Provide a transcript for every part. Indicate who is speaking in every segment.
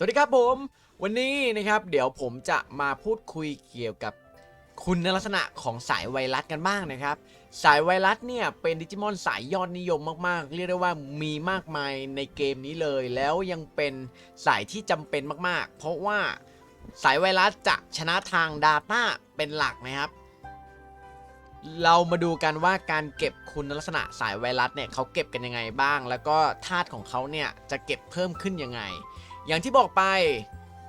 Speaker 1: สวัสดีครับผม วันนี้นะครับเดี๋ยวผมจะมาพูดคุยเกี่ยวกับคุณลักษณะของสายไวรัสกันบ้างนะครับ สายไวรัสเนี่ยเป็นดิจิมอนสายยอดนิยมมากๆ เรียกได้ว่ามีมากมายในเกมนี้เลย แล้วยังเป็นสายที่จำเป็นมากๆ เพราะว่าสายไวรัสจะชนะทาง Data เป็นหลักนะครับ เรามาดูกันว่าการเก็บคุณลักษณะสายไวรัสเนี่ยเขาเก็บกันยังไงบ้าง แล้วก็ธาตุของเขาเนี่ยจะเก็บเพิ่มขึ้นยังไง อย่างที่บอกไป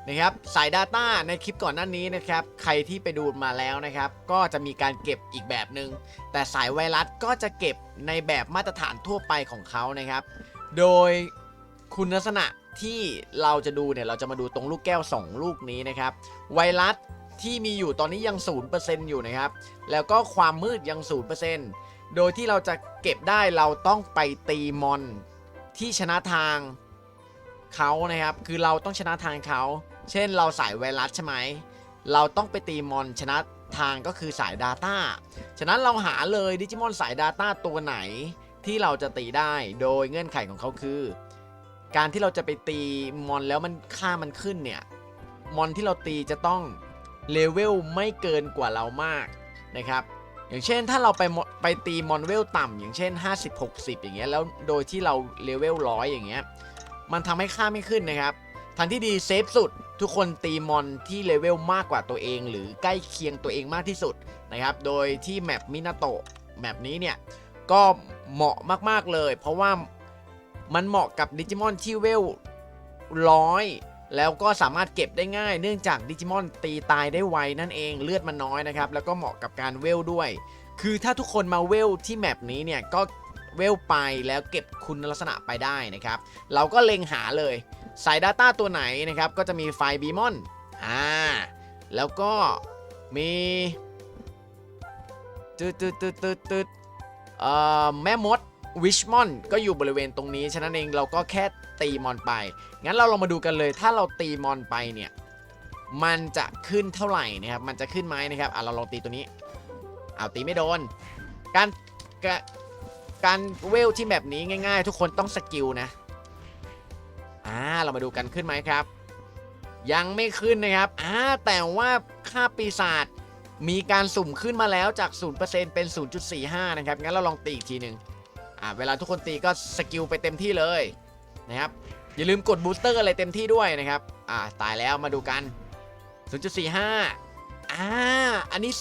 Speaker 1: นะครับสาย Data ในคลิปก่อนหน้านี้นะครับใครที่ไปดูมาแล้วนะครับ ก็จะมีการเก็บอีกแบบหนึ่งแต่สายไวรัสก็จะเก็บในแบบมาตรฐานทั่วไปของเขานะครับ โดยคุณลักษณะที่เราจะดูเนี่ยเราจะมาดูตรงลูกแก้ว 2 ลูกนี้นะครับ ไวรัสที่มีอยู่ตอนนี้ยัง 0%อยู่นะครับ แล้วก็ความมืดยัง 0%โดยที่เราจะเก็บได้เราต้องไปตีมอนที่ชนะทาง เขานะครับ คือเราต้องชนะทางเขา เช่นเราสายไวรัสใช่ไหม เราต้องไปตีมอนชนะทางก็คือสาย Data ฉะนั้นเราหาเลยดิจิมอนสาย Data ตัวไหนที่เราจะตีได้ โดยเงื่อนไขของเขาคือ การที่เราจะไปตีมอนแล้วมันค่ามันขึ้นเนี่ย มอนที่เราตีจะต้องเลเวลไม่เกินกว่าเรามากนะครับอย่างเช่นถ้าเราไปไปตีมอนเวลต่ำอย่างเช่น 50 60 อย่างเงี้ยแล้วโดยที่เราเลเวลร้อยอย่างเงี้ย มันทำให้ค่าไม่ขึ้นนะครับทางที่ดีเซฟสุดทุกคนตีมอนที่เลเวลมากกว่าตัวเอง หรือใกล้เคียงตัวเองมากที่สุดนะครับ โดยที่แมปมินาโตะแมปนี้เนี่ย ก็เหมาะมากๆเลย เพราะว่ามันเหมาะกับดิจิมอนที่เวลร้อยแล้วก็สามารถเก็บได้ง่าย เนื่องจากดิจิมอนตีตายได้ไวนั่นเองเลือดมันน้อยนะครับ แล้วก็เหมาะกับการเวลด้วย คือถ้าทุกคนมาเวลที่แมปนี้เนี่ยก็ เวลไปแล้วเก็บคุณลักษณะไปได้นะครับ เราก็เล็งหาเลยสาย Data ตัวไหนนะครับ ก็จะมีไฟบีมอนอ่าแล้วก็มีตืดตืดตืดตืดตืดเอ่อแม่มดวิชมอนก็อยู่บริเวณตรงนี้ ฉะนั้นเองเราก็แค่ตีมอนไป งั้นเราลองมาดูกันเลย ถ้าเราตีมอนไปเนี่ย มันจะขึ้นเท่าไหร่นะครับ มันจะขึ้นไหมนะครับ อะเราลองตีตัวนี้ เอาตีไม่โดน การ การเวลที่แบบนี้ง่าย ๆ ทุกคนต้องสกิลนะ อ่า เรามาดูกันขึ้นไหมครับ ยังไม่ขึ้นนะครับ อ่า แต่ว่าค่าปีศาจมีการสุ่มขึ้นมาแล้วจาก 0%เป็น 0.45 นะครับ งั้นเราลองตีอีกทีหนึ่งอ่า เวลาทุกคนตีก็สกิลไปเต็มที่เลยนะครับ อย่าลืมกดบูสเตอร์อะไรเต็มที่ด้วยนะครับ อ่า ตายแล้วมาดูกัน 0.45 อ่า อันนี้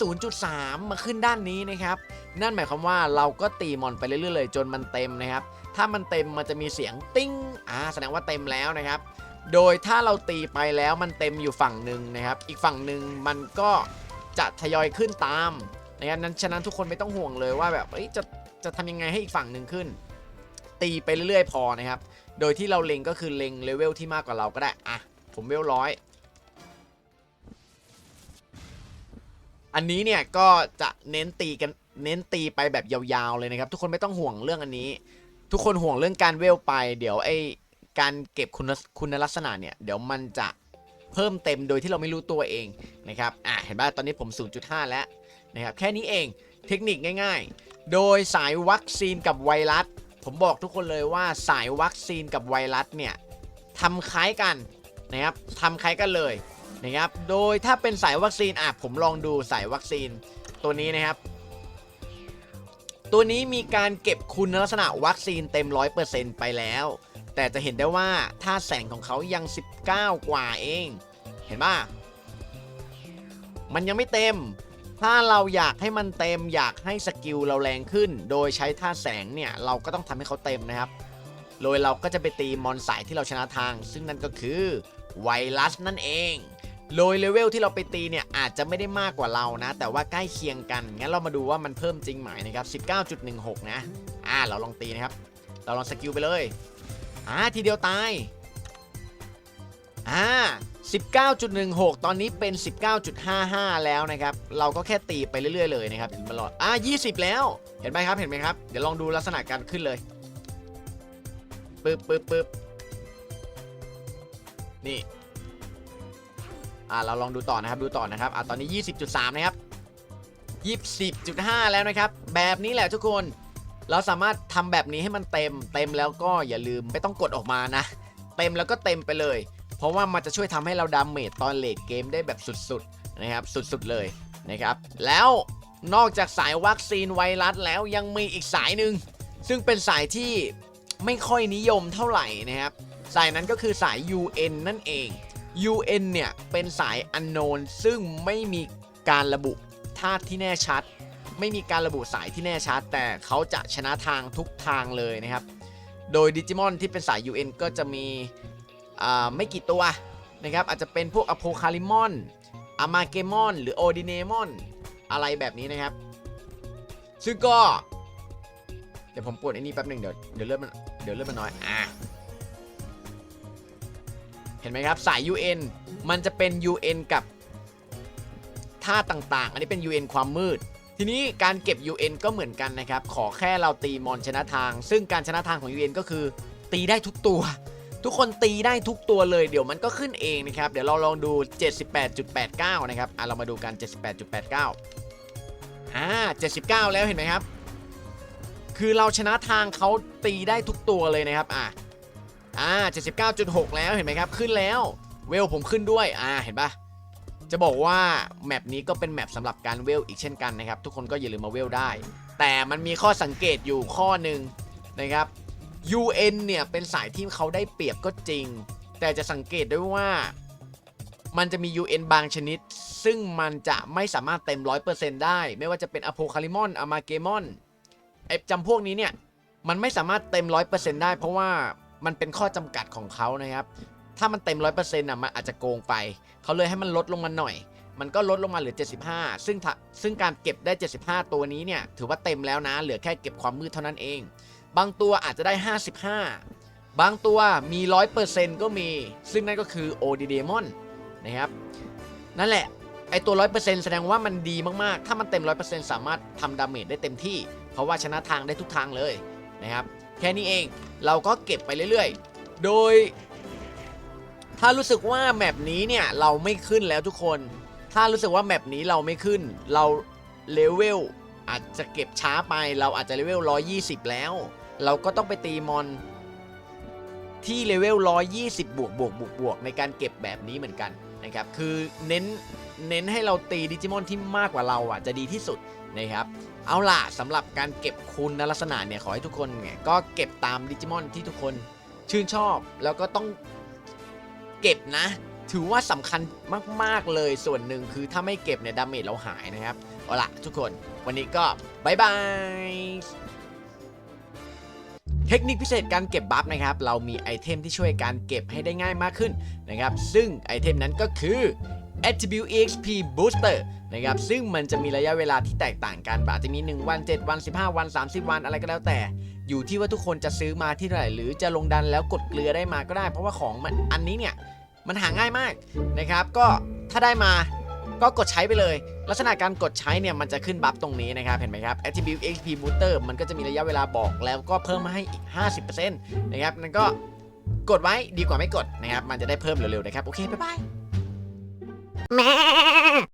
Speaker 1: 0.3 มาขึ้นด้านนี้นะครับ นั่นหมายความว่าเราก็ตีมอนไปเรื่อยๆเลยจนมันเต็มนะครับ ถ้ามันเต็มมันจะมีเสียงติ้งอ่าแสดงว่าเต็มแล้วนะครับ โดยถ้าเราตีไปแล้วมันเต็มอยู่ฝั่งหนึ่งนะครับ อีกฝั่งหนึ่งมันก็จะทยอยขึ้นตามนะครับนั้นฉะนั้นทุกคนไม่ต้องห่วงเลยว่าแบบเอ้ยจะจะทำยังไงให้อีกฝั่งหนึ่งขึ้น ตีไปเรื่อยๆ พอนะครับ โดยที่เราเล็งก็คือเล็งเลเวลที่มากกว่าเราก็ได้อะผมเวลร้อยอันนี้เนี่ยก็จะเน้นตีกัน เน้นตีไปแบบยาวๆเลยนะครับ ทุกคนไม่ต้องห่วงเรื่องอันนี้ ทุกคนห่วงเรื่องการเวลไป เดี๋ยวไอการเก็บคุณคุณลักษณะเนี่ย เดี๋ยวมันจะเพิ่มเต็มโดยที่เราไม่รู้ตัวเองนะครับอะเห็นป่ะตอนนี้ผม 0.5 แล้วนะครับแค่นี้เองเทคนิคง่ายๆ โดยสายวัคซีนกับไวรัส ผมบอกทุกคนเลยว่าสายวัคซีนกับไวรัสเนี่ยทำคล้ายกันนะครับทำคล้ายกันเลยนะครับ โดยถ้าเป็นสายวัคซีนอะผมลองดูสายวัคซีนตัวนี้นะครับ ตัวนี้มีการเก็บคุณลักษณะวัคซีนเต็ม 100%ไปแล้ว แต่จะเห็นได้ว่าท่าแสงของเขายัง 19 กว่าเอง เห็นป่ะ มันยังไม่เต็ม ถ้าเราอยากให้มันเต็มอยากให้สกิลเราแรงขึ้น โดยใช้ท่าแสงเนี่ย เราก็ต้องทำให้เขาเต็มนะครับ โดยเราก็จะไปตีมอนสายที่เราชนะทาง ซึ่งนั่นก็คือไวรัสนั่นเอง โดยเลเวลที่เราไปตีเนี่ยอาจจะไม่ได้มากกว่าเรานะ แต่ว่าใกล้เคียงกัน งั้นเรามาดูว่ามันเพิ่มจริงไหมนะครับ 19.16 นะ อ่า เราลองตีนะครับ เราลองสกิลไปเลย อ่า ทีเดียวตาย อ่า 19.16 ตอนนี้เป็น 19.55 แล้วนะครับ เราก็แค่ตีไปเรื่อยๆเลยนะครับถึงตลอด อ่า 20 แล้ว เห็นไหมครับ เห็นไหมครับ เดี๋ยวลองดูลักษณะการขึ้นเลย ปึ๊บปึ๊บปึ๊บนี่ อ่าเราลองดูต่อนะครับดูต่อนะครับอ่าตอนนี้ 20.3 นะครับ 20.5 แล้วนะครับ แบบนี้แหละทุกคน เราสามารถทำแบบนี้ให้มันเต็ม เต็มแล้วก็อย่าลืมไม่ต้องกดออกมานะ เต็มแล้วก็เต็มไปเลย เพราะว่ามันจะช่วยทำให้เราดามเมจตอนเลดเกมได้แบบสุดๆนะครับ สุดๆเลยนะครับ แล้วนอกจากสายวัคซีนไวรัสแล้วยังมีอีกสายหนึ่งซึ่งเป็นสายที่ไม่ค่อยนิยมเท่าไหร่นะครับ สายนั้นก็คือสาย UN นั่นเอง UN เนี่ยเป็นสาย unknown ซึ่งไม่มีการระบุธาตุที่แน่ชัด ไม่มีการระบุสายที่แน่ชัด แต่เขาจะชนะทางทุกทางเลยนะครับ โดยดิจิมอนที่เป็นสาย UN ก็จะมีไม่กี่ตัวนะครับอาจจะเป็นพวกอโพคาลิมอนอามาเกมอน หรือโอดิเนมอน อะไรแบบนี้นะครับ ซึ่งก็ เดี๋ยวผมปวดไอ้นี่แป๊บหนึ่งเดี๋ยวเดี๋ยวเลือดมันเดี๋ยวเลือดมันน้อยอะ เห็นไหมครับสาย UN มันจะเป็น UN กับท่าต่างๆ อันนี้เป็น UN ความมืด ทีนี้การเก็บ UN ก็เหมือนกันนะครับ ขอแค่เราตีมอนชนะทาง ซึ่งการชนะทางของ UN ก็คือตีได้ทุกตัว ทุกคนตีได้ทุกตัวเลย เดี๋ยวมันก็ขึ้นเองนะครับ เดี๋ยวเราลองดู 78.89 นะครับ อะเรามาดูกัน 78.89 อ่า 79 แล้วเห็นไหมครับ คือเราชนะทางเขาตีได้ทุกตัวเลยนะครับ อะ อ่า79.6 แล้วเห็นไหมครับ ขึ้นแล้ว เวลผมขึ้นด้วย อ่า เห็นปะจะบอกว่าแมปนี้ก็เป็นแมปสำหรับการเวลอีกเช่นกันนะครับ ทุกคนก็อย่าลืมมาเวลได้ แต่มันมีข้อสังเกตอยู่ข้อหนึ่งนะครับ UN เนี่ยเป็นสายที่เขาได้เปรียบก็จริง แต่จะสังเกตด้วยว่ามันจะมี UN บางชนิด ซึ่งมันจะไม่สามารถเต็ม 100%ได้ ไม่ว่าจะเป็นอโพคาลิมอนอะมาเกมอนไอจำพวกนี้เนี่ย มันไม่สามารถเต็ม 100%ได้ เพราะว่า มันเป็นข้อจำกัดของเขานะครับ ถ้ามันเต็ม100%อะมันอาจจะโกงไป เขาเลยให้มันลดลงมาหน่อย มันก็ลดลงมาเหลือ 75 ซึ่งถ้าซึ่งการเก็บได้ 75 ตัวนี้เนี่ยถือว่าเต็มแล้วนะ เหลือแค่เก็บความมืดเท่านั้นเอง บางตัวอาจจะได้ 55 บางตัวมี100%ก็มี ซึ่งนั่นก็คือ o d d m o n นะครับ นั่นแหละไอตัว 100%แสดงว่ามันดีมาก ๆ ถ้ามันเต็ม 100%สามารถทำดาเมจได้เต็มที่ เพราะว่าชนะทางได้ทุกทางเลยนะครับ แค่นี้เองเราก็เก็บไปเรื่อยๆ โดย ถ้ารู้สึกว่าแมปนี้เนี่ยเราไม่ขึ้นแล้วทุกคน ถ้ารู้สึกว่าแมปนี้เราไม่ขึ้น เราเลเวลอาจจะเก็บช้าไปเราอาจจะเลเวล 120 แล้ว เราก็ต้องไปตีมอนที่เลเวล 120 บวกบวกบวกบวกในการเก็บแบบนี้เหมือนกันนะครับ คือเน้นเน้นให้เราตีดิจิมอนที่มากกว่าเราอะจะดีที่สุดนะครับ เอาล่ะสำหรับการเก็บคุณลักษณะเนี่ยขอให้ทุกคนเนี่ยก็เก็บตามดิจิมอนที่ทุกคนชื่นชอบแล้วก็ต้องเก็บนะ ถือว่าสำคัญมาก ๆ เลยส่วนหนึ่งคือถ้าไม่เก็บเนี่ยดาเมจเราหายนะครับ เอาล่ะทุกคนวันนี้ก็บายบายเทคนิคพิเศษการเก็บบัฟนะครับ เรามีไอเทมที่ช่วยการเก็บให้ได้ง่ายมากขึ้นนะครับ ซึ่งไอเทมนั้นก็คือ Attribute EXP Booster นะครับซึ่งมันจะมีระยะเวลาที่แตกต่างกันอาจจะมี 1 วัน 7 วัน 15 วัน 30 วันอะไรก็แล้วแต่ อยู่ที่ว่าทุกคนจะซื้อมาที่เท่าไหร่หรือจะลงดันแล้วกดเกลือได้มาก็ได้ เพราะว่าของมันอันนี้เนี่ย มันหาง่ายมากนะครับ ก็ถ้าได้มาก็กดใช้ไปเลย ลักษณะการกดใช้เนี่ยมันจะขึ้นบัฟตรงนี้นะครับ เห็นไหมครับ Attribute XP Booster มันก็จะมีระยะเวลาบอกแล้วก็เพิ่มมาให้อีก 50%นะครับนั่นก็กดไว้ดีกว่าไม่กดนะครับ มันจะได้เพิ่มเร็วๆนะครับ โอเค บ๊ายบาย แม่